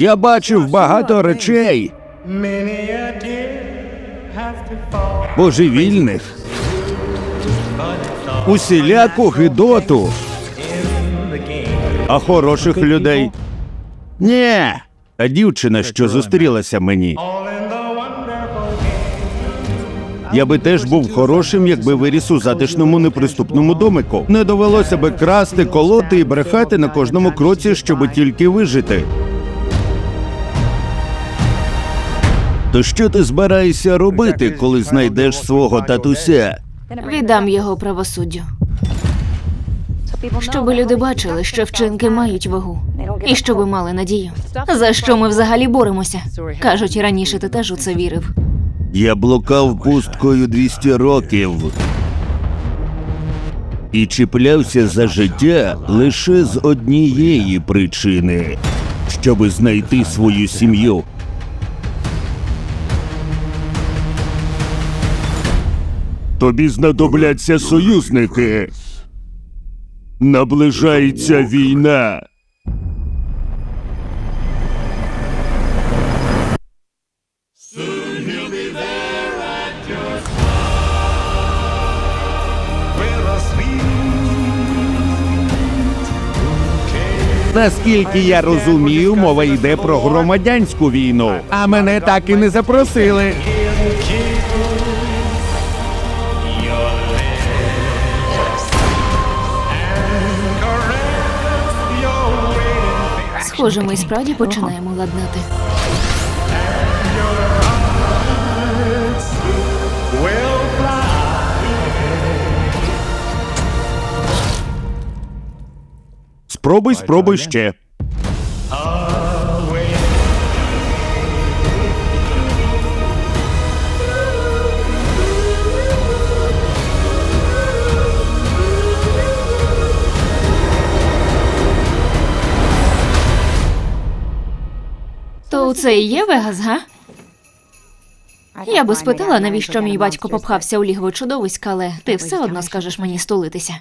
Я бачив багато речей божевільних, усіляку гидоту, а хороших людей. Ні. А дівчина, що зустрілася мені. Я би теж був хорошим, якби виріс у затишному неприступному домику. Не довелося би красти, колоти і брехати на кожному кроці, щоби тільки вижити. То що ти збираєшся робити, коли знайдеш свого татуся? Віддам його правосуддю. Щоб люди бачили, що вчинки мають вагу, і щоб мали надію. За що ми взагалі боремося? Кажуть, раніше ти теж у це вірив. Я блукав пусткою 200 років і чіплявся за життя лише з однієї причини, щоби знайти свою сім'ю. Тобі знадобляться союзники. Наближається війна. Наскільки я розумію, мова йде про громадянську війну. А мене так і не запросили. Схоже, ми справді починаємо ладнати. Спробуй, спробуй ще. То це і є Вегас, га? Я би спитала, навіщо мій батько попхався у лігво чудовиськ, але ти все одно скажеш мені стулитися.